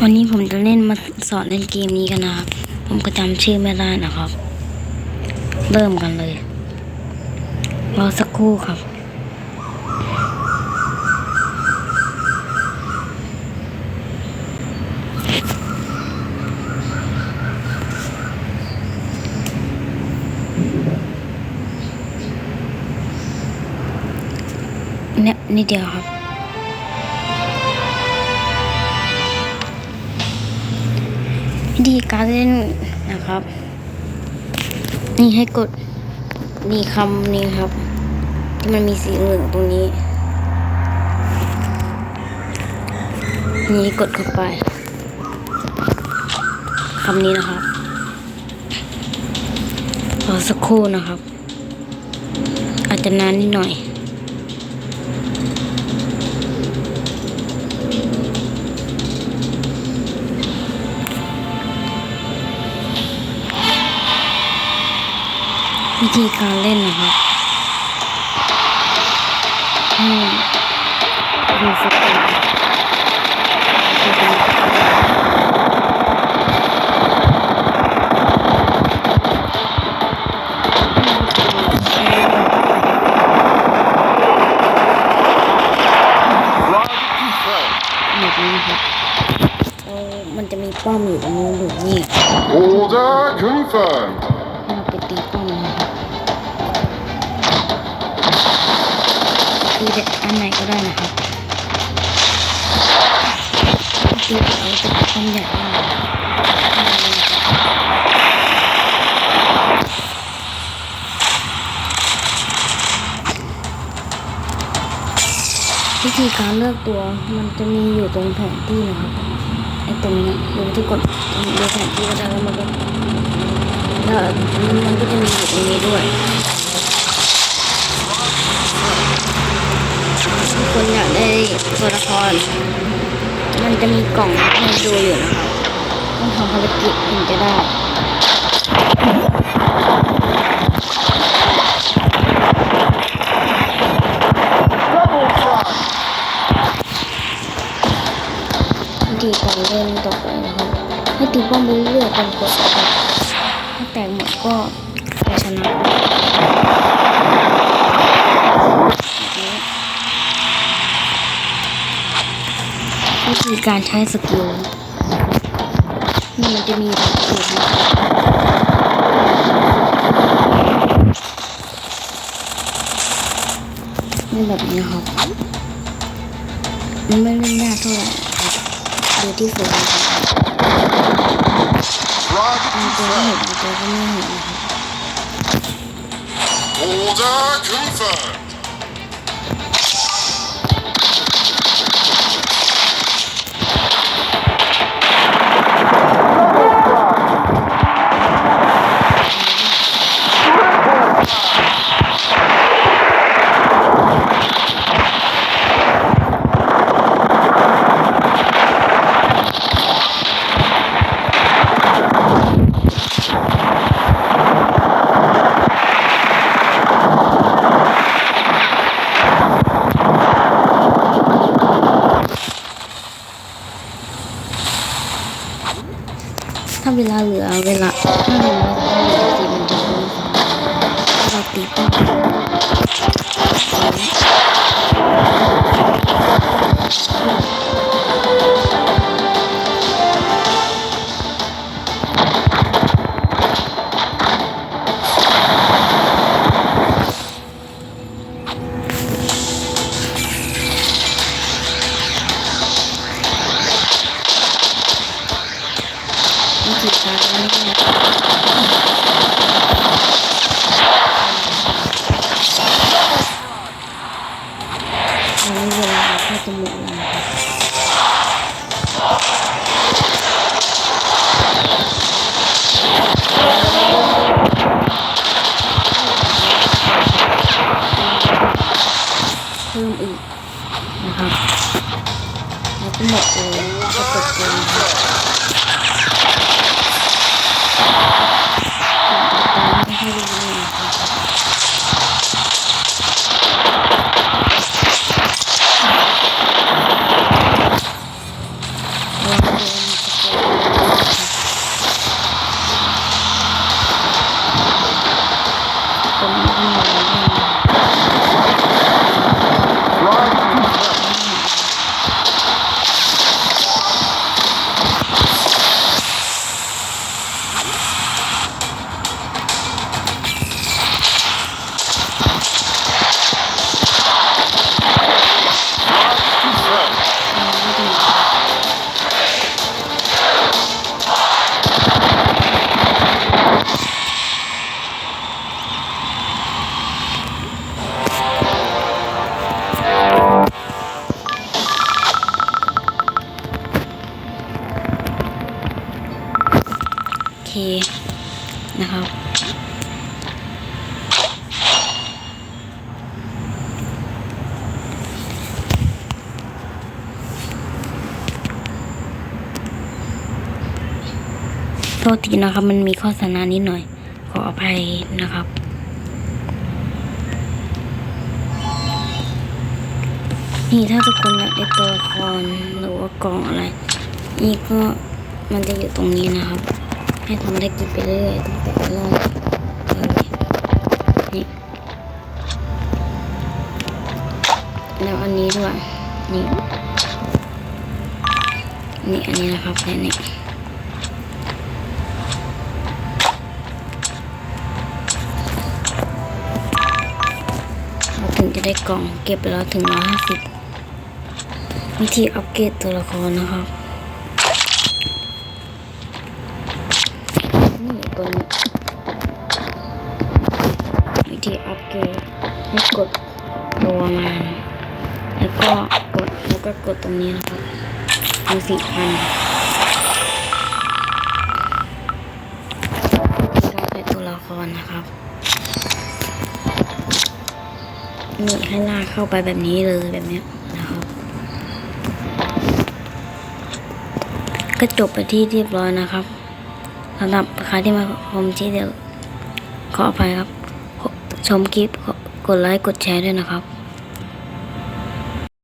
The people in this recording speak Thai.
วันนี้ผมจะเล่นมาสอนเล่นเกมนี้กันนะครับ ผมก็จำชื่อไม่ได้นะครับ เริ่มกันเลย รอสักครู่ครับ เนี่ยนิดเดียวครับ ธีการเล่นนะครับ นี่ให้กดนี่คำนี้ครับ ที่มันมีสีเหลืองตรงนี้ นี่กดเข้าไปคำนี้นะครับรอสักครู่นะครับ อาจจะนานนิดหน่อย ธีการเล่นนะครับให้ดูสเต็ปแบบนี้นะครับแล้วมันจะมีป้อมอยู่ตรงนู้นอยู่นี่ Order confirmed. ตีเด็ดอันไหนก็ได้นะครับตีเอาจะป้อมใหญ่วิธีการเลือกตัวมันจะมีอยู่ตรงแผนที่นะครับไอ้ตรงนี้ยดูที่กดดูแผนที่ก็ได้แล้วมันก็แล้วมันก็จะมีอยู่ตรงนี้ด้วยทุกคนอยากได้ ตัวละคร มันจะมีกล่องให้ดูอยู่นะครับต้องทำภารกิจถึงจะได้ดีการเล่นต่อไปนะครับให้ตีป้อมไปเรื่อยๆจนกดนะครับถ้าแตกหมดก็จะชนะแบบนี้ วิธีการใช้สกิลนี่มันจะมีหลายสูตรนะครับนี่แบบนี้ครับมันไม่เล่นยาเท่าไหร่ดูที่สูตรนะครับ Drive มีตัวก็เห็นมีตัวก็ไม่เห็นนะครับ Order confirmed. ถ้าเวลาเหลือเวลาถ้าเวลาเหลือสี่มันจะเป็นเราตีป้อม วิธีการนี้เนี่ยอันนี้เวลาแค่จะหมดแล้วนะครับเพิ่มอีกนะครับแล้วก็หมดเลยก็จบเลย Thank you. นะครับ โทษทีนะครับ มันมีข้อสนานิดหน่อย ขออภัยนะครับนี่ถ้าทุกคนอยากได้ตัวละครหรือว่ากล่องอะไร นี่ก็มันจะอยู่ตรงนี้นะครับ ให้ทำได้กินไปเรื่อยตั้งแต่แรกเลยนี่แล้วอันนี้ด้วยนี่นี่อันนี้นะครับแค่นี้เราถึงจะได้กล่องเก็บไปแล้วถึงร้อยห้าสิบวิธีอัปเกรดตัวละครนะครับ ให้กดตัวมาแล้วก็กดแล้วก็กดตรงนี้นะครับมีสี่พันการไปตัวละครนะครับนี่ให้ลากเข้าไปแบบนี้เลยแบบนี้นะครับ ก็จบไปที่เรียบร้อยนะครับสำหรับใครที่มาชมที่เดียวขออภัยครับ ชมคลิป กดไลค์กดแชร์ด้วยนะครับ